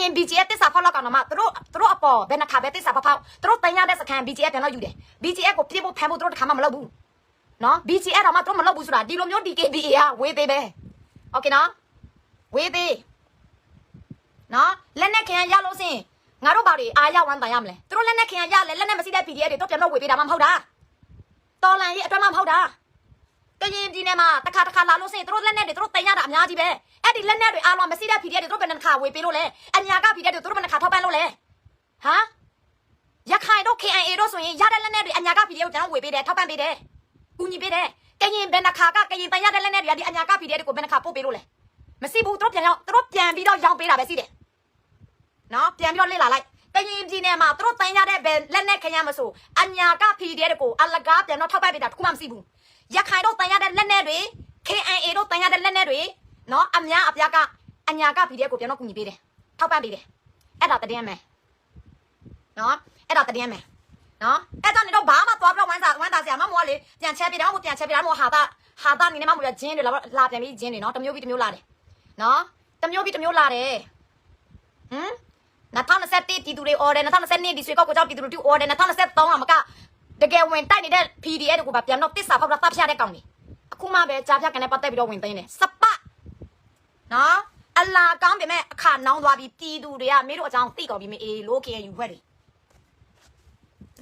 ရင် BGF တစ္ဆာဖောက်လောက်ကောင်တော့မှသူတို့သူတို့အပေါ်ဘယ်နှခါပဲတစ္ဆာဖောက်ဖောက်သူတို့တင်ရတဲ့စကန် BGF ပြန်တော့ယူတယ် BGF ကိုပြေဖို့ဖမ်းဖို့သူတို့တစ်ခါမှမလုပ်ဘူးနော် BGF တော့မှသူတို့မလုပ်ဘူးဆိုတာဒီလိုမျိုး DKBA ကဝေးသေးပဲโอเคနော်ဝေးသေးနော်လက်နဲ့ခင်ရလို့စင်ငါတို့ဘာတွေအားရဝမ်းတန်ရမလဲသူတို့လက်နဲ့ခင်ရရလဲလက်နဲ့မစီတဲ့ PDF တွေတော့ပြန်တော့ဝေးပေးတာမှမဟုတ်တာတော်လန်ကြီးအတွက်မှမဟုတ်တာကရင်ပြည်နယ်မှာတစ်ခါတစ်ခါလာလို့စင်သူတို့လက်နဲ့တွေသူတို့တင်ရတာအများကြီးပဲ အဲ့ဒီလက်နဲ့တွေအားလုံးမစီတဲ့ PDF တွေသူတို့ဘယ်နှခါဝေးပေးလို့လဲအညာက PDF တွေသူတို့ဘယ်နှခါထောက်ပံ့လို့လဲဟမ်ရခိုင်တို့ KIA တို့ဆိုရင်ရတဲ့လက်နဲ့တွေအညာက PDF ကိုကျွန်တော်ဝေးပေးတယ်ထောက်ပံ့ပေးတယ်ကူညီပေးတယ်ကရင်ဘယ်နှခါကကရင်တင်ရတဲ့လက်နဲ့တွေကဒီအညာက PDF တွေကိုဘယ်နှခါပို့ပေးလို့လဲမရှိဘူးသူတို့ပြန်ရောက်သူတို့ပြန်ပြီးတော့ရောင်းပေးတာပဲရှိတယ်နော်ပြန်ပြီးတော့လေ့လာလိုက်ကရင်ပြည်နယ်မှာသူတို့တင်ရတဲ့ဘယ်လက်နဲ့ခရမ်းမဆိုအညာက PDF ကိုအလကားပြန်တော့ထောက်ပံ့ပေးတာတခုမှမရှိဘူးရခိုင်တို့တင်ရတဲ့လက်နဲ့တွေ KNA တို့တင်ရတဲ့လက်နဲ့တွေ နော်အများအပြားကအညာက PDF ကိုပြန်တော့ကူညီပေးတယ်ထောက်ပံ့ပေးတယ်အဲ့ဒါတည်င်းမယ်နော်အဲ့ဒါတည်င်းမယ်နော်အဲ့တော့နေတော့ဘာမှသွားပြီးတော့ဝမ်းစာဝမ်းသာစရာမမို့လေပြန်ချဲပေးတယ်မဟုတ်ပြန်ချဲပေးတာမဟုတ်ဟာတာဟာတာနေနေမမို့ရဂျင်းတွေလာလာပြန်ပြီးဂျင်းတွေနော်တစ်မျိုးပြီးတစ်မျိုးလာတယ်နော်တစ်မျိုးပြီးတစ်မျိုးလာတယ်ဟမ်2021ပြည်သူတွေ order 2022ဒီဆွေကောက်ကိုကြောက်ပြည်သူတွေ order 2023အမကတကယ်ဝင်တိုက်နေတဲ့ PDF တွေကိုပါပြန်တော့တစ္ဆာဖောက်တာတပ်ဖြတ်တဲ့ကောင်တွေအခုမှပဲကြားဖြတ်ကနေပတ်သက်ပြီးတော့ဝင်သိမ်းတယ်စပ နော်အလာကောင်းပေမဲ့အခါနောင်းသွားပြီးပြည်သူတွေကမင်းတို့အကြောင်းသိကုန်ပြီမအေးလို့ KNU ဖွဲ့တယ်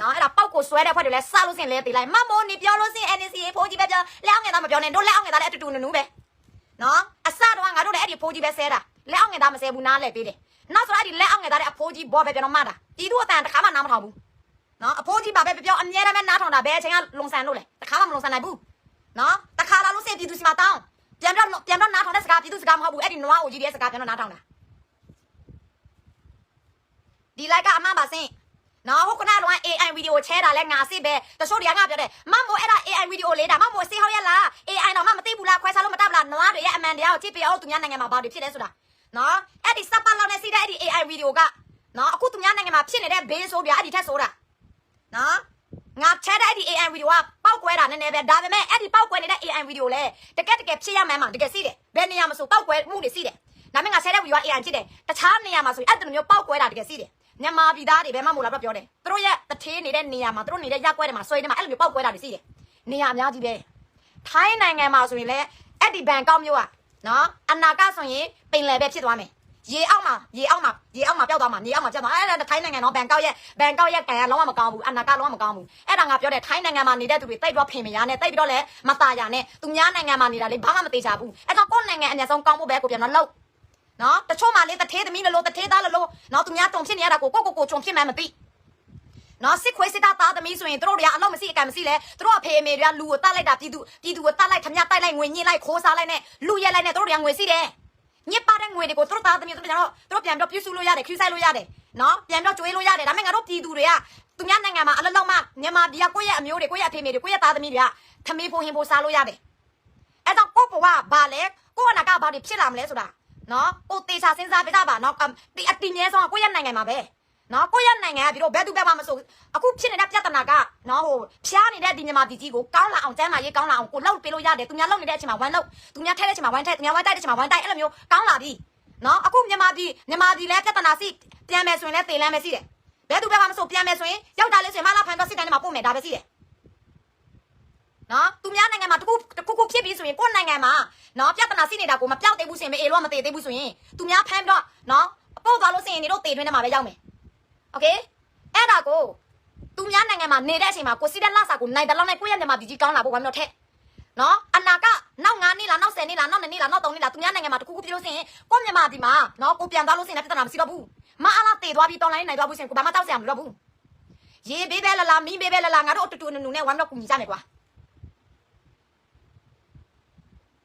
နော်အဲ့ဒါပောက်ကိုဆွဲတဲ့ဖွဲ့တွေလဲစလို့စင်လဲတေးလိုက်မမိုးနေပြောလို့စင် NCA ဖိုးကြီးပဲပြောလက်အောင်ငယ်သားမပြောနဲ့တို့လက်အောင်ငယ်သားလည်းအတူတူနူနူပဲနော်အစတော့ငါတို့လည်းအဲ့ဒီဖိုးကြီးပဲဆဲတာလက်အောင်ငယ်သားမဆဲဘူးနားလဲပေးတယ်နောက်ဆိုအဲ့ဒီလက်အောင်ငယ်သားတဲ့အဖိုးကြီးဘောပဲကျွန်တော်မှတာတီးသူအတန်တစ်ခါမှနားမထောင်ဘူးနော်အဖိုးကြီးပါပဲပြောအမြဲတမ်းပဲနားထောင်တာဘယ်အချိန်ကလုံဆန်လို့လဲတစ်ခါမှမလုံဆန်နိုင်ဘူးနော်တစ်ခါလာလို့စေပြည်သူစီမှာတောင်း ပြန်တော့ပြန်တော့နားထောင်တဲ့စကားပြည်သူစကားမဟုတ်ဘူးအဲ့ဒီနွားအိုကြီးရဲ့စကားပြန်တော့နားထောင်တာဒီလိုက်ကအမှန်ပါစင်နော်ဟုတ်ကနတော့ AI ဗီဒီယိုချဲတာလဲငါအစ်ပဲတချို့တွေကငါပြောတယ်မမို့အဲ့ဒါ AI ဗီဒီယိုလေးဒါမမို့စေဟောက်ရလား AI တော့မှမသိဘူးလားခွဲခြားလို့မတတ်ဘူးလားနွားတွေရဲ့အမှန်တရားကိုကြည့်ပြအောင်သူများနိုင်ငံမှာဘာတွေဖြစ်လဲဆိုတာနော်အဲ့ဒီစပ်ပတ်လောက်နဲ့စီးတဲ့အဲ့ဒီ AI ဗီဒီယိုကနော်အခုသူများနိုင်ငံမှာဖြစ်နေတဲ့ဘေးဆိုးပြအဲ့ဒီထက်ဆိုးတာနော် ငါချဲတဲ့အဲ့ဒီ AI ဗီဒီယိုကပောက်ကွဲတာနည်းနည်းပဲဒါပေမဲ့အဲ့ဒီပောက်ကွဲနေတဲ့ AI ဗီဒီယိုလဲတကယ်တကယ်ဖြစ်ရမှန်းမှာတကယ်စီးတယ်ဘယ်နေရာမှာဆိုပောက်ကွဲမှုတွေစီးတယ်ဒါပေမဲ့ငါချဲတဲ့ဗီဒီယိုက AI ဖြစ်တယ်တခြားနေရာမှာဆိုရင်အဲ့ဒီလိုမျိုးပောက်ကွဲတာတကယ်စီးတယ်မြန်မာပြည်သားတွေဘယ်မှမလာတော့ပြောတယ်သူတို့ရဲ့တထေးနေတဲ့နေရာမှာသူတို့နေတဲ့ရက်ကွဲတွေမှာဆွဲနေမှာအဲ့လိုမျိုးပောက်ကွဲတာတွေစီးတယ်နေရာအများကြီးပဲထိုင်းနိုင်ငံမှာဆိုရင်လည်းအဲ့ဒီဘန်ကောက်မြို့ကနော်အနာကဆိုရင်ပင်လယ်ပဲဖြစ်သွားမယ် ရေအောက်မှာရေအောက်မှာရေအောက်မှာပျောက်သွားမှာရေအောက်မှာကျသွားအဲ့ဒါထိုင်းနိုင်ငံတော့ဘန်ကောက်ရဲ့ဘန်ကောက်ရဲ့ကန်ကလုံးဝမကောင်းဘူးအနာကလုံးဝမကောင်းဘူးအဲ့ဒါငါပြောတယ်ထိုင်းနိုင်ငံမှာနေတဲ့သူတွေတိတ်တော့ဖင်မရနဲ့တိတ်ပြီးတော့လဲမตาရနဲ့သူများနိုင်ငံမှာနေတာလေဘာမှမသေးချဘူးအဲ့တော့ကိုယ့်နိုင်ငံအများဆုံးကောင်းဖို့ပဲကိုပြန်တော့လှုပ်နော်တချို့မှလေတထေးသမီးလို့တထေးသားလို့နော်သူများတုံဖြစ်နေရတာကိုကိုကိုကိုဂျုံဖြစ်မှန်းမသိနော်စစ်ခွေးစစ်သားသားသမီးဆိုရင်တို့တွေကအလုံးမရှိအကံမရှိလဲတို့အဖေအမေတွေကလူကိုတတ်လိုက်တာပြည်သူပြည်သူကိုတတ်လိုက်ခမရတိုက်လိုက်ငွေညှိလိုက်ခိုးစားလိုက်နဲ့လူရက်လိုက်နဲ့တို့တွေကငွေစီးတယ် ညစ်ပါတဲ့ငွေတွေကိုသူတို့သားသမီးတို့ပြန်တော့သူတို့ပြန်ပြီးတော့ပြုစုလို့ရတယ်ခူးဆိုင်လို့ရတယ်နော်ပြန်ပြီးတော့ကျွေးလို့ရတယ်ဒါပေမဲ့ငါတို့ပြည်သူတွေကသူများနိုင်ငံမှာအလလုံးမမြန်မာပြည်ကကိုယ့်ရဲ့အမျိုးတွေကိုယ့်ရဲ့အဖေမေတွေကိုယ့်ရဲ့သားသမီးတွေကခမေးဖို့ဟင်းဖို့စားလို့ရတယ်အဲ့တော့ကိုယ့်ဘဝဘာလဲကိုယ့်အနာကဘာတွေဖြစ်လာမလဲဆိုတာနော်ကိုတေချာစဉ်းစားပြတာပါနော်ဒီအတင်မြဲဆုံးကကိုယ့်ရဲ့နိုင်ငံမှာပဲ နော်ကိုယ့်ရဲ့နိုင်ငံကပြီးတော့ဘယ်သူပဲမှမဆိုအခုဖြစ်နေတဲ့ပြဿနာကနော်ဟိုဖျားနေတဲ့ဒီမြန်မာပြည်ကြီးကိုကောင်းလာအောင်ကျမ်းမာရေးကောင်းလာအောင်ကိုလှုပ်ပေးလို့ရတယ်သူများလှုပ်နေတဲ့အချိန်မှာဝမ်းလှုပ်သူများထဲတဲ့အချိန်မှာဝမ်းထဲသူများဝမ်းတိုက်တဲ့အချိန်မှာဝမ်းတိုက်အဲ့လိုမျိုးကောင်းလာပြီနော်အခုမြန်မာပြည်မြန်မာပြည်လဲပြဿနာစီပြန်မယ်ဆိုရင်လဲတေလမ်းပဲစီတယ်ဘယ်သူပဲမှမဆိုပြန်မယ်ဆိုရင်ရောက်တာလေးဆိုရင်မလာဖန်တော့စစ်တိုင်းထဲမှာပို့မယ်ဒါပဲစီတယ်နော်သူများနိုင်ငံမှာတခုတခုခုဖြစ်ပြီးဆိုရင်ကိုယ့်နိုင်ငံမှာနော်ပြဿနာစီနေတာကိုမပြောက်သေးဘူးဆိုရင်မအေလို့မသေးသေးဘူးဆိုရင်သူများဖမ်းပြီးတော့နော်ပို့သွားလို့ဆိုရင်နေတော့တေတွင်းထဲမှာပဲရောက်မယ် โอเคအဲ့ဒါကိုသူများနိုင်ငံမှာနေတဲ့အချိန်မှာကိုစီတဲ့လဆာကိုနိုင်တယ်လောက်နဲ့ကိုယ့်ရဲ့မြန်မာပြည်ကြီးကောင်းလာဖို့ဝမ်းတော့ထက်နော်အနာကနောက်9နှစ်လားနောက်10နှစ်လားနောက်2နှစ်လားနောက်3နှစ်လားသူများနိုင်ငံမှာတခုခုဖြစ်လို့ဆိုရင်ကိုယ့်မြန်မာပြည်မှာနော်ကိုပြန်သွားလို့ဆိုရင်လည်းပြဿနာမရှိတော့ဘူးမအားလားတေသွားပြီးတောင်းလိုက်နိုင်သွားဘူးဆိုရင်ကိုဘာမှတောက်ဆရာမလိုတော့ဘူးရေဘေးပဲလာလာမီးဘေးပဲလာလာငါတို့အတူတူနူနူနဲ့ဝမ်းတော့ကူညီကြမယ်ကွာ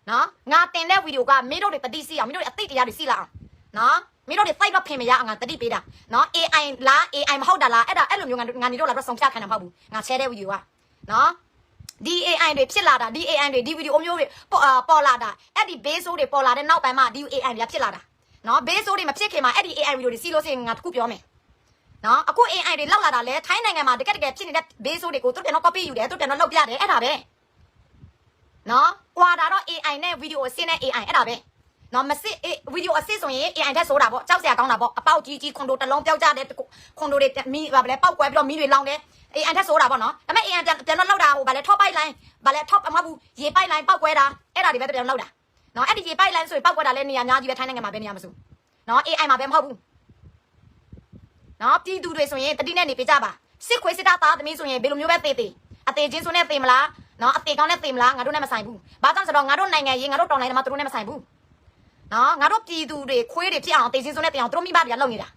နော်ငါတင်တဲ့ဗီဒီယိုကမင်းတို့တွေတတိစီအောင်မင်းတို့တွေအသိတရားတွေစီလာအောင် နော်မင်းတို့တွေသိတော့ဖင်မရအောင်ငါတတိပေးတာနော် AI လား AI မဟုတ်တာလားအဲ့ဒါအဲ့လိုမျိုးငါငါနေတော့လာတော့ဆုံးဖြတ်ခံတာမဟုတ်ဘူးငါ share တဲ့ဗီဒီယိုကနော်ဒီ AI တွေဖြစ်လာတာဒီ AI တွေဒီဗီဒီယိုမျိုးတွေပေါ်အာပေါ်လာတာအဲ့ဒီ base တွေပေါ်လာတဲ့နောက်ပိုင်းမှာဒီ AI တွေဖြစ်လာတာနော် base တွေမဖြစ်ခင်မှာအဲ့ဒီ AI ဗီဒီယိုတွေစီလို့ရှိရင်ငါတခုပြောမယ်နော်အခု AI တွေလောက်လာတာလဲထိုင်းနိုင်ငံမှာတကယ်တကယ်ဖြစ်နေတဲ့ base တွေကိုသူတို့ပြန်တော့ copy ယူတယ်သူတို့ပြန်တော့လုပ်ပြတယ်အဲ့ဒါပဲနော်ကွာတာတော့ AI နဲ့ဗီဒီယိုဆင်းတဲ့ AI အဲ့ဒါပဲ နော်မစစ်အေးဗီဒီယိုအစစ်ဆိုရင် AI တက်ဆိုတာပေါ့ကြောက်စရာကောင်းတာပေါ့အပေါက်ကြီးကြီးခွန်တိုတစ်လုံးပြောက်ကြတဲ့ခွန်တိုတွေမီးပါဗလဲပောက်ကွဲပြီးတော့မီးတွေလောင်တယ် AI တက်ဆိုတာပေါ့နော်ဒါပေမဲ့ AI ပြန်ပြန်တော့လောက်တာဟိုဗလဲ top ပိုက်လိုင်းဗလဲ top အမဘူးရေပိုက်လိုင်းပောက်ကွဲတာအဲ့ဒါတွေပဲပြန်လောက်တာနော်အဲ့ဒီရေပိုက်လိုင်းဆိုရင်ပောက်ကွဲတာလဲနေရာအများကြီးပဲထိုင်းနိုင်ငံမှာပဲနေရာမစုနော် AI မှာပဲမဟုတ်ဘူးနော်ပြည်သူတွေဆိုရင်တတိနဲ့နေပေးကြပါစစ်ခွေးစစ်သားသားသမီးဆိုရင်ဘယ်လိုမျိုးပဲတေးတေးအသေးချင်းဆိုနဲ့တေးမလားနော်အသေးကောင်းနဲ့တေးမလားငါတို့နဲ့မဆိုင်ဘူးဘာကြောင့်ဆိုတော့ငါတို့နိုင်ငံရေးငါတို့တောင်တိုင်းမှာသူတို့နဲ့မဆိုင်ဘူး နော်ငါတို့ပြည်သူတွေခွေးတွေဖြစ်အောင်တေးစင်းစုံနဲ့တေးအောင်သူတို့မိဘတွေကလုပ်နေတာ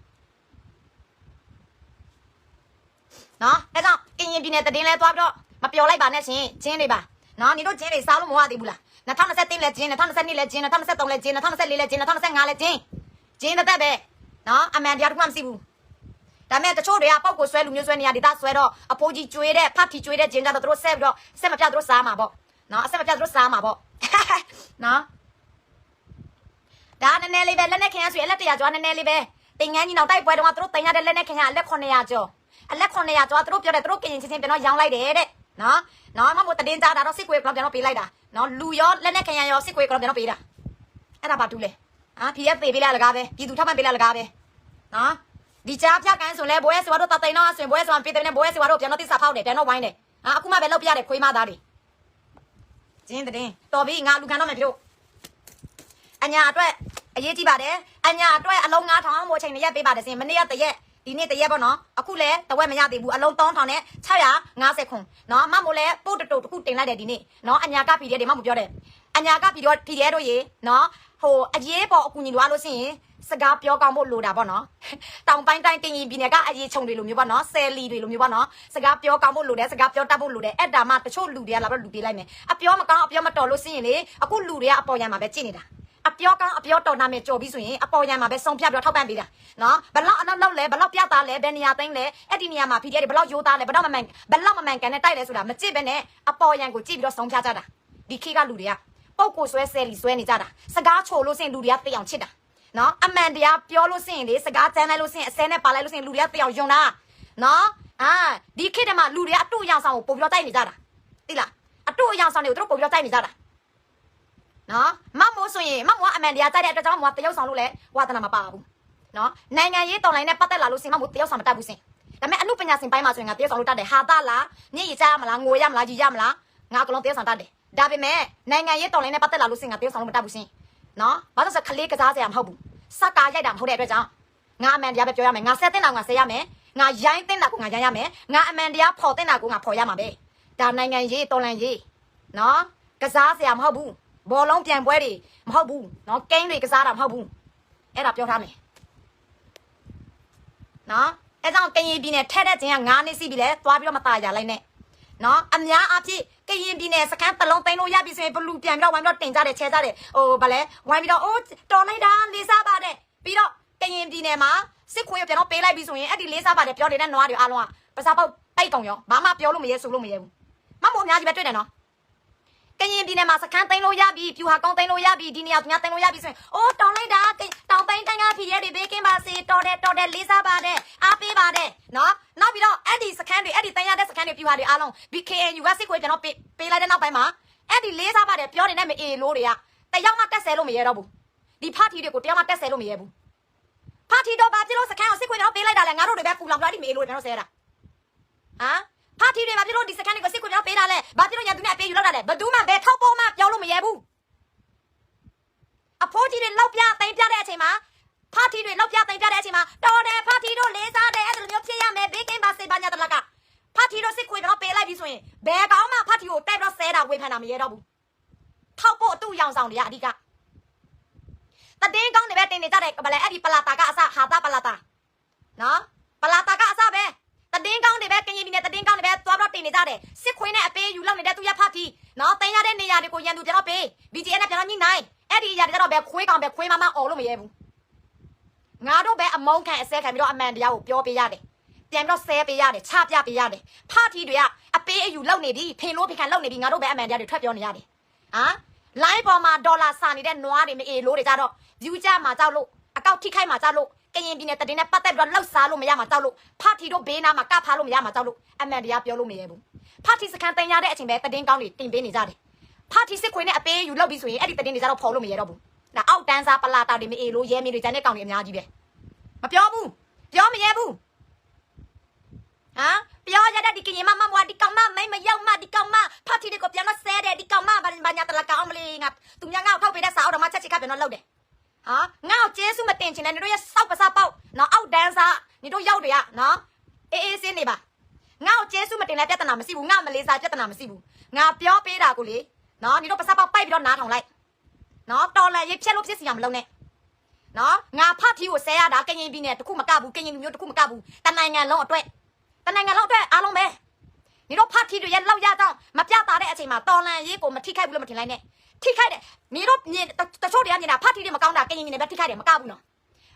နော်အဲကြောင့်ကရင်ပြည်နယ်တည်င်းလဲသွားပြီးတော့မပြောလိုက်ပါနဲ့ရှင်ဂျင်းတွေပါနော်ညီတို့ဂျင်းတွေစားလို့မဝသေးဘူးလား2023လဲဂျင်း2022လဲဂျင်း2023လဲဂျင်း2024လဲဂျင်း2025လဲဂျင်းဂျင်းတစ်သက်ပဲနော်အမှန်တရားတစ်ခုမှမရှိဘူးဒါမဲ့တချို့တွေကပောက်ကိုဆွဲလူမျိုးဆွဲနေရဒေတာဆွဲတော့အဖိုးကြီးကျွေးတဲ့ဖတ်တီကျွေးတဲ့ဂျင်းကြတော့သူတို့ဆက်ပြီးတော့ဆက်မပြတ်သူတို့စားမှာပေါ့နော်အဆက်မပြတ်သူတို့စားမှာပေါ့နော် ဒါနည်းနည်းလေးပဲလက်နဲ့ခင်ရဆိုရင်အလက်တရာကျော်နည်းနည်းလေးပဲတင်ငန်းကြီးနောက်တိုက်ပွဲတုန်းကသူတို့တင်ရတဲ့လက်နဲ့ခင်ရအလက်900ကျော်အလက်900ကျော်သူတို့ပြောတယ်သူတို့ကရင်ချင်းချင်းပြန်တော့ရောင်းလိုက်တယ်တဲ့နော်နော်မမို့တည်င်းကြတာတော့စစ်ကွေးကလောပြန်တော့ပေးလိုက်တာနော်လူရောလက်နဲ့ခင်ရရောစစ်ကွေးကလောပြန်တော့ပေးတာအဲ့ဒါဘာတူလဲဟာဖီရက်သေးပေးလိုက်လကားပဲပြည်သူထောက်ပံ့ပေးလိုက်လကားပဲနော်ဒီကြားဖြတ်ကန်ဆိုလဲဘွဲဆိုတော့တသိန်းတော့ဆိုရင်ဘွဲဆိုရင်ပေးတယ်နဲ့ဘွဲဆိုတော့ပြန်တော့တိစာဖောက်တယ်ပြန်တော့ဝိုင်းတယ်ဟာအခုမှပဲလောက်ပြရတယ်ခွေးမသားတွေကျင်းတဲ့တော်ပြီငါလူခံတော့မယ်တို့ အညာအတွက်အရေးကြီးပါတယ်အညာအတွက်အလုံး9000မို့အချိန်တစ်ရက်ပေးပါတယ်စင်မနေ့ကတရက်ဒီနေ့တရက်ပေါ့နော်အခုလဲတဝက်မရသေးဘူးအလုံး3000နဲ့650ခွန်နော်မမို့လဲပို့တတူတခုတင်လိုက်တယ်ဒီနေ့နော်အညာက PDF တွေမမပြောတယ်အညာက PDF PDF တို့ရေနော်ဟိုအရေးပေါ်အကူညီလိုအပ်လို့ရှိရင်စကားပြောကောင်းဖို့လိုတာပေါ့နော်တောင်ပိုင်းတိုင်းတင်ရင်ပြည်နယ်ကအရေးချုံတွေလိုမျိုးပေါ့နော်ဆယ်လီတွေလိုမျိုးပေါ့နော်စကားပြောကောင်းဖို့လိုတယ်စကားပြောတတ်ဖို့လိုတယ်အဲ့ဒါမှတချို့လူတွေကလာတော့လူပေးလိုက်မယ်အပြောမကောင်းအပြောမတော်လို့ရှိရင်လေအခုလူတွေကအပေါ်ရံမှာပဲကြည့်နေတာ အပြောကောင်းအပြောတော်နာမယ်ကြော်ပြီးဆိုရင်အပေါ်ရံမှာပဲဆုံးဖြတ်ပြီးတော့ထောက်ပံ့ပေးတာနော်ဘလောက်အနောက်လောက်လဲဘလောက်ပြတာလဲဘယ်နေရာသိမ်းလဲအဲ့ဒီနေရာမှာ PDF တွေဘလောက်ရိုးသားလဲဘလောက်မမှန်ဘလောက်မမှန်ကန်နဲ့တိုက်လဲဆိုတာမကြည့်ပဲနဲ့အပေါ်ရံကိုကြည့်ပြီးတော့ဆုံးဖြတ်ကြတာဒီခေတ်ကလူတွေကပုတ်ကိုဆွဲဆဲလီဆွဲနေကြတာစကားချိုလို့စင်လူတွေကသိအောင်ချစ်တာနော်အမှန်တရားပြောလို့စင်လေစကားကြမ်းလိုက်လို့စင်အစဲနဲ့ပါလိုက်လို့စင်လူတွေကသိအောင်ယုံတာနော်အာဒီခေတ်တည်းမှာလူတွေကအတူအယောင်ဆောင်ကိုပို့ပြီးတော့တိုက်နေကြတာသိလားအတူအယောင်ဆောင်တွေကိုသူတို့ပို့ပြီးတော့တိုက်နေကြတာ နော်မမိုးဆိုရင်မမိုးကအမှန်တရားကြိုက်တဲ့အတွက်ကြောင့်မမိုးတရုပ်ဆောင်လို့လဲဝါသနာမပါဘူးနော်နိုင်ငံရေးတော်လိုင်းနဲ့ပတ်သက်လာလို့စင်မမိုးတရုပ်ဆောင်မတတ်ဘူးစင်ဒါပေမဲ့အမှုပညာရှင်ပိုင်းမှာဆိုရင်ငါတရုပ်ဆောင်လို့တတ်တယ်ဟာတာလားညစ်ရကြရမလားငိုရမလားကြီးရမလားငါအကလုံးတရုပ်ဆောင်တတ်တယ်ဒါပေမဲ့နိုင်ငံရေးတော်လိုင်းနဲ့ပတ်သက်လာလို့စင်ငါတရုပ်ဆောင်လို့မတတ်ဘူးစင်နော်ဘာလို့ဆိုခလေးကစားစရာမဟုတ်ဘူးစက်ကားရိုက်တာမဟုတ်တဲ့အတွက်ကြောင့်ငါအမှန်တရားပဲပြောရမယ်ငါဆက်တင်တာငါဆက်ရမယ်ငါရိုင်းတင်တာကိုငါရိုင်းရမယ်ငါအမှန်တရားဖော်တင်တာကိုငါဖော်ရမှာပဲဒါနိုင်ငံရေးတော်လိုင်းရေးနော်ကစားစရာမဟုတ်ဘူး ဘောလုံးပြန်ပွဲတွေမဟုတ်ဘူးเนาะကိန်းတွေကစားတာမဟုတ်ဘူးအဲ့ဒါပြောထားမယ်เนาะအဲ့ကြောင့်ကရင်ပြည်နယ်ထဲတဲ့ချင်းက9နှစ်စီးပြီလဲသွားပြီးတော့မตายကြလိုက်နဲ့เนาะအများအားဖြင့်ကရင်ပြည်နယ်စခန်းတစ်လုံးသိမ်းလို့ရပြီဆိုရင်ဘလူပြန်ပြီးတော့ဝိုင်းပြီးတော့တင်ကြတယ်ချဲကြတယ်ဟိုဗာလဲဝိုင်းပြီးတော့အိုးတော်လိုက်တာလေးစားပါတယ်ပြီးတော့ကရင်ပြည်နယ်မှာစစ်ခွေးကိုပြန်တော့ပေးလိုက်ပြီဆိုရင်အဲ့ဒီလေးစားပါတယ်ပြောနေတဲ့နွားတွေအားလုံးကပစားပေါက်ပိတ်တုံရောဘာမှပြောလို့မရဲဆိုလို့မရဲဘူးမမို့အများကြီးပဲတွေ့တယ်နော် ကရင်ပြည်နယ်မှာစခန်းသိမ်းလို့ရပြီပြူဟာကောင်းသိမ်းလို့ရပြီဒီနေရာသူများသိမ်းလို့ရပြီဆိုရင်အိုးတောင်းလိုက်တာတောင်သိမ်းတိုင်းကဖြစ်ရဲတွေဘေးကင်းပါစေတော်တယ်တော်တယ်လေးစားပါတယ်အားပေးပါတယ်နော်နောက်ပြီးတော့အဲ့ဒီစခန်းတွေအဲ့ဒီသိမ်းရတဲ့စခန်းတွေပြူဟာတွေအားလုံး BKNU ကစစ်ခွေကျွန်တော်ပေးပေးလိုက်တဲ့နောက်ပိုင်းမှာအဲ့ဒီလေးစားပါတယ်ပြောနေတဲ့မအေလို့တွေကတယောက်မှတက်ဆဲလို့မရတော့ဘူးဒီဖာတီတွေကိုတယောက်မှတက်ဆဲလို့မရဘူးဖာတီတော့ဘာဖြစ်လို့စခန်းကိုစစ်ခွေကျွန်တော်ပေးလိုက်တာလဲငါတို့တွေပဲပူလောင်ပြဒီမအေလို့တွေကျွန်တော်ဆဲတာဟမ် ဖာတီတွေဘာဖြစ်လို့ဒီစခန်းတွေကိုစစ်ခွေကျွန်တော်ပေးတာလဲဘာဖြစ်လို့ရန်သူနဲ့အပေးယူလောက်တာလဲဘယ်သူမှဘယ်ထောက်ပေါ်မှပြောလို့မရဘူးအဖိုးကြီးတွေလောက်ပြသိမ်းပြတဲ့အချိန်မှာဖာတီတွေလောက်ပြသိမ်းပြတဲ့အချိန်မှာတော်တယ်ဖာတီတို့လေးစားတယ်အဲ့လိုမျိုးဖြစ်ရမယ်ဘေးကင်းပါစေပါညာတလကဖာတီတို့စစ်ခွေတော့ပေးလိုက်ပြီဆိုရင်ဘယ်ကောင်းမှဖာတီကိုတိုက်တော့ဆဲတာဝေဖန်တာမရတော့ဘူးထောက်ဖို့အတူရောင်ဆောင်တွေကအဓိကတတင်းကောင်းတွေပဲတင်နေကြတယ်ဗလဲအဲ့ဒီပလာတာကအစဟာတာပလာတာနော် တော့တင်နေကြတယ်စစ်ခွေနဲ့အပေးယူလောက်နေတဲ့သူရဖာတီနော်တင်ရတဲ့နေရာတွေကိုရန်သူကျွန်တော်ပေး BTN နဲ့ကျွန်တော်ညှိနှိုင်းအဲ့ဒီအရာတွေကတော့ဘယ်ခွေးကောင်ဘယ်ခွေးမမအော်လို့မရဲဘူးငါတို့ပဲအမုန်းခံအစဲခံပြီးတော့အမှန်တရားကိုပြောပေးရတယ်ပြန်ပြီးတော့ဆဲပေးရတယ်ချပြပေးရတယ်ဖာတီတွေကအပေးအယူလောက်နေပြီဖင်လို့ဖင်ခံလောက်နေပြီငါတို့ပဲအမှန်တရားတွေထွက်ပြောနေရတယ်ဟမ် line ပေါ်မှာဒေါ်လာစာနေတဲ့နွားတွေမအေလို့တွေကြတော့ view ကြမှာကြောက်လို့အကောက်ထိခိုက်မှာကြောက်လို့ ကရင်ပြည်နယ်တည်င်းနဲ့ပတ်သက်ပြီးတော့လောက်စားလို့မရမှာကြောက်လို့ဖာတီတို့ဘေးနားမှာကဖားလို့မရမှာကြောက်လို့အမှန်တရားပြောလို့မရဘူးဖာတီစကန်တင်ရတဲ့အချိန်ပဲတည်င်းကောင်းတွေတင်ပေးနေကြတယ်ဖာတီစစ်ခွေနဲ့အပေးယူလောက်ပြီးဆိုရင်အဲ့ဒီတည်င်းတွေကြတော့ဖော်လို့မရတော့ဘူးဒါအောက်တန်းစားပလာတာတွေမအေလို့ရဲမင်းတွေကျန်တဲ့ကောင်တွေအများကြီးပဲမပြောဘူးပြောမရဲဘူးဟမ်ပြောရတဲ့ဒီကရင်မမမွာဒီကောင်မမိမရောက်မဒီကောင်မဖတ်တီတွေကိုပြန်တော့ဆဲတယ်ဒီကောင်မဘာဘာညာတလာကောင်မလေးငါသူများငါ့ကိုထောက်ပေးတဲ့စာအုပ်တော့မှချက်ချစ်ကပြန်တော့လောက်တယ်ဟာငါ့ကိုကျေးဇူးမတင်ချင်တဲ့နေတို့ရဲ့စောက်ပစားပေါက်နော်အောက်တန်းစား နေတို့ရောက်တွေကနော်အေးအေးစင်းနေပါငါ့ကိုကျေးဇူးမတင်တဲ့ပြဿနာမရှိဘူးငါမလေးစားပြဿနာမရှိဘူးငါပြောပေးတာကိုလေနော်နေတို့ပစားပေါက်ပိုက်ပြီးတော့နားထောင်လိုက်နော်တော်လန်ရေးဖြက်လို့ဖြစ်စီအောင်မလုပ်နဲ့နော်ငါဖတ်ထီကိုဆဲရတာကရင်ပြည်နယ်တခုမကဘူးကရင်လူမျိုးတခုမကဘူးတနိုင်ငံလုံးအတွက်တနိုင်ငံလုံးအတွက်အားလုံးပဲနေတော့ဖတ်ထီတွေရဲ့လောက်ရတော့မပြတာတဲ့အချိန်မှာတော်လန်ရေးကိုမထိခိုက်ဘူးလို့မထင်လိုက်နဲ့ထိခိုက်တယ်နေတော့မြင်တချို့တွေကမြင်တာဖတ်ထီတွေမကောင်းတာကရင်ပြည်နယ်ပဲထိခိုက်တယ်မကဘူးနော်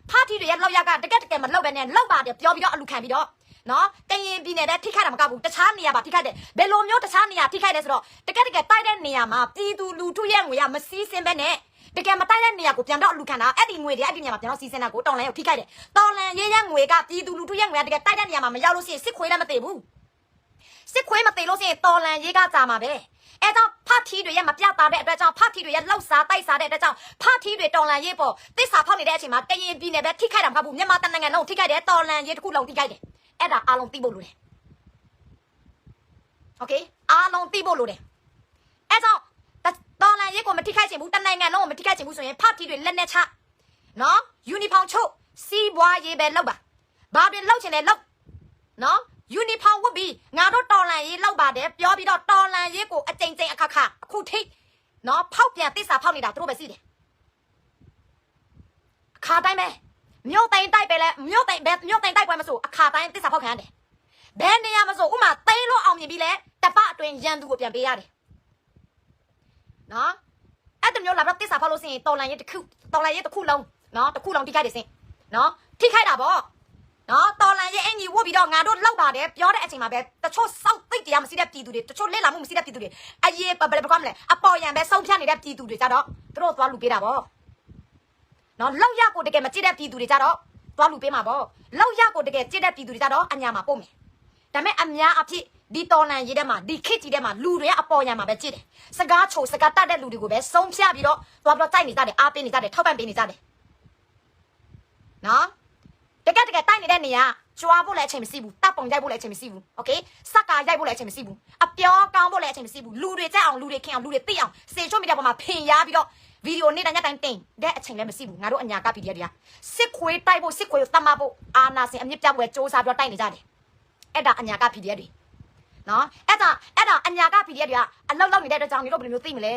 ဖတ်ထီတွေရဲ့လောက်ရကတကက်တကယ်မလောက်ပဲနဲ့လောက်ပါတယ်ပြောပြီးတော့အလူခံပြီးတော့နော်ကရင်ပြည်နယ်တဲ့ထိခိုက်တာမကဘူးတခြားနေရာပါထိခိုက်တယ်ဘယ်လိုမျိုးတခြားနေရာထိခိုက်တယ်ဆိုတော့တကက်တကယ်တိုက်တဲ့နေရာမှာပြည်သူလူထုရဲ့ငွေရမစည်းစင်းပဲနဲ့တကယ်မတိုက်တဲ့နေရာကိုပြန်တော့အလူခံတာအဲ့ဒီငွေတွေအဲ့ဒီနေရာမှာပြန်တော့စီစဉ်တာကိုတောင်းလန်ရုပ်ထိခိုက်တယ်တောင်းလန်ရေးရငွေကပြည်သူလူထုရဲ့ငွေကတကယ်တိုက်တဲ့နေရာမှာမရောက်လို့ရှိရင်စစ်ခွေးလည်းမသေးဘူး စစ်ခွေးမသေးလို့ရှိရင်တောင်းလန်ရေးကကြာမှာပဲအဲ့တော့ဖတ်ထီတွေရဲ့မပြတာတဲ့အတွက်ကြောင့်ဖတ်ထီတွေရဲ့လောက်စားတိုက်စားတဲ့အတွက်ကြောင့်ဖတ်ထီတွေတောင်းလန်ရေးပေါ်တစ္ဆာဖောက်နေတဲ့အချိန်မှာကရင်ပြည်နယ်ပဲထိခိုက်တာမဟုတ်ဘူးမြန်မာတနိုင်ငံလုံးထိခိုက်တယ်တောင်းလန်ရေးတစ်ခုလုံးထိခိုက်တယ်အဲ့ဒါအားလုံးသိဖို့လိုတယ်โอเคအားလုံးသိဖို့လိုတယ်အဲ့ကြောင့် တော်လန်ရေးကိုမထိခိုက်ချင်ဘူးတနိုင်ငံလုံးကိုမထိခိုက်ချင်ဘူးဆိုရင်ဖတ်တီတွေလက်နဲ့ချနော်ယူနီဖောင်းချုပ်စီးပွားရေးပဲလောက်ပါဘာတွေလောက်ချင်လဲလောက်နော် ယူနီဖောင်းဝတ်ပြီးငါတို့တော်လန်ရေးလောက်ပါတယ်ပြောပြီးတော့တော်လန်ရေးကိုအကြိမ်ကြိမ်အခါခါအခုထိနော်ဖောက်ပြန်တစ္ဆာဖောက်နေတာသူတို့ပဲစီးတယ်အခါတိုင်းပဲမြို့တိုင်တိုက်ပဲလဲမြို့တိုင်ပဲမြို့တိုင်တိုက်ပွဲမဆိုအခါတိုင်းတစ္ဆာဖောက်ခံရတယ်ဘယ်နေရာမဆိုဥမာတိန်လို့အောင်မြင်ပြီးလဲတပအတွင်းရန်သူကိုပြန်ပေးရတယ်နော်အဲ့တမျိုးလာတော့တစ္ဆာဖောက်လို့စရင်တော်လန်ရေးတစ်ခုတော်လန်ရေးတစ်ခုလုံးနော်တစ်ခုလုံးထိခိုက်တယ်စင်နော်ထိခိုက်တာပေါ့ နော်တော်လန်ရေးအင်ကြီးဝတ်ပြီးတော့ငါတို့လောက်ပါတယ်ပြောတဲ့အချိန်မှာပဲတချို့စောက်သိတ်တရားမရှိတဲ့ပြည်သူတွေတချို့လက်လာမှုမရှိတဲ့ပြည်သူတွေအရေးပဘယ်ဘယ်ကွာမလဲအပေါ်ရံပဲဆုံးဖြတ်နေတဲ့ပြည်သူတွေကြတော့သူတို့သွားလူပေးတာပေါ့နော်လောက်ရကိုတကယ်မကြည့်တဲ့ပြည်သူတွေကြတော့သွားလူပေးမှာပေါ့လောက်ရကိုတကယ်ကြည့်တဲ့ပြည်သူတွေကြတော့အညာမှာပို့မယ်ဒါပေမဲ့အများအဖြစ်ဒီတော်လန်ရေးထဲမှာဒီခစ်ကြီးထဲမှာလူတွေကအပေါ်ရံမှာပဲကြည့်တယ်။စကားချိုစကားတတ်တဲ့လူတွေကိုပဲဆုံးဖြတ်ပြီးတော့သွားပြီးတော့တိုက်နေကြတယ်အားပေးနေကြတယ်ထောက်ပံ့ပေးနေကြတယ်။နော် တကယ်တကယ်တိုက်နေတဲ့နေရာကြွားဖို့လည်းအချိန်မရှိဘူးတပ်ပုံရိုက်ဖို့လည်းအချိန်မရှိဘူးโอเคစက်ကာရိုက်ဖို့လည်းအချိန်မရှိဘူးအပြောကောင်းဖို့လည်းအချိန်မရှိဘူးလူတွေကြက်အောင်လူတွေခင်အောင်လူတွေသိအောင်စေချို့မိတဲ့ပုံမှာဖင်ရပြီးတော့ဗီဒီယိုနေ့တိုင်းညတိုင်းတင်တဲ့အချိန်လည်းမရှိဘူးငါတို့အညာကပီဒီအက်တွေကစစ်ခွေးတိုက်ဖို့စစ်ခွေးကိုတတ်မှတ်ဖို့အာနာစင်အမြင့်ပြပွဲစ조사ပြီးတော့တိုက်နေကြတယ် အဲ့ဒါအညာက PDF တွေနော်အဲ့ဒါအဲ့ဒါအညာက PDF တွေကအလောက်လောက်နေတဲ့အတွက်ကြောင့်ညီတို့ဘယ်လိုမျိုးသိမလဲ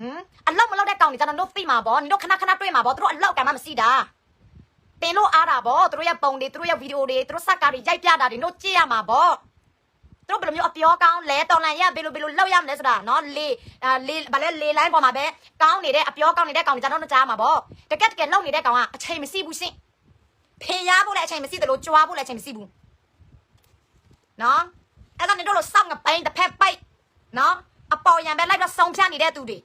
ဟမ်အလောက်မလောက်တဲ့ကောင်တွေကျွန်တော်တို့သိမှာပေါ့ညီတို့ခဏခဏတွေ့မှာပေါ့သူတို့အလောက်ကမှမရှိတာ တင်လို့အားတာပေါ့သူတို့ရဲ့ပုံတွေသူတို့ရဲ့ဗီဒီယိုတွေသူတို့စက်ကားတွေရိုက်ပြတာတွေတို့ကြည့်ရမှာပေါ့သူတို့ဘယ်လိုမျိုးအပြောကောင်းလဲတော်လန်ရဘယ်လိုဘယ်လိုလောက်ရမလဲဆိုတာနော်လေအာလေဗာလဲလေလိုင်းပေါ်မှာပဲကောင်းနေတဲ့အပြောကောင်းနေတဲ့ကောင်တွေကျွန်တော်တို့ကြားမှာပေါ့တကက်တကယ်လောက်နေတဲ့ကောင်ကအချိန်မရှိဘူးရှင့်ဖင်ရဖို့လည်းအချိန်မရှိတယ်လို့ကြွားဖို့လည်းအချိန်မရှိဘူးနော်အဲ့ဒါနေတော့လို့စောင့်ငပိန်တစ်ဖက်ပိတ်နော်အပေါ်ရံပဲလိုက်တော့စုံဖြတ်နေတဲ့သူတွေ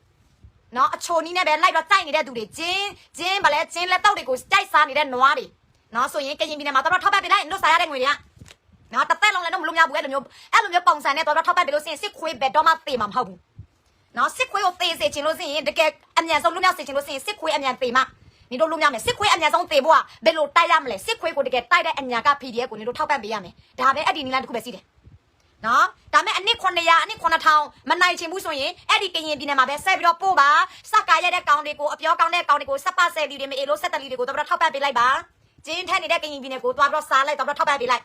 နော်အချိုနီးနဲ့ပဲလိုက်တော့တိုက်နေတဲ့သူတွေဂျင်းဂျင်းဗလဲဂျင်းလက်တော့တွေကိုတိုက်စားနေတဲ့နွားတွေနော်ဆိုရင်ကရင်ပြည်နယ်မှာတော့ထောက်ပတ်ပေးလိုက်တို့စားရတဲ့ငွေတွေကနော်တစ်သက်လုံးလည်းတော့မလုံရဘူးအဲ့လိုမျိုးအဲ့လိုမျိုးပုံစံနဲ့တော့ထောက်ပတ်ပေးလို့ရှိရင်စစ်ခွေးဘယ်တော့မှသေမှာမဟုတ်ဘူးနော်စစ်ခွေးကိုသေစေချင်လို့ရှိရင်တကယ်အမြန်ဆုံးလုံရစေချင်လို့ရှိရင်စစ်ခွေးအမြန်သေမှာနေတို့လုံရမယ်စစ်ခွေးအမြန်ဆုံးသေဖို့ကဘယ်လိုတိုက်ရမလဲစစ်ခွေးကိုတကယ်တိုက်တဲ့အညာက PDF ကိုနေတို့ထောက်ပတ်ပေးရမယ်ဒါပဲအဲ့ဒီနီလန်တစ်ခုပဲရှိတယ် နော်ဒါမဲ့အနစ်900အနစ်9000မနိုင်ချင်ဘူးဆိုရင်အဲ့ဒီကရင်ပြည်နယ်မှာပဲဆက်ပြီးတော့ပို့ပါစက်ကာရက်တဲ့ကောင်တွေကိုအပြောကောင်းတဲ့ကောင်တွေကိုစက်ပတ်ဆယ်လီတွေမအေလို့ဆက်တလီတွေကိုတော့ထောက်ပတ်ပေးလိုက်ပါကျင်းထက်နေတဲ့ကရင်ပြည်နယ်ကိုသွားပြီးတော့စားလိုက်တော့ထောက်ပတ်ပေးလိုက်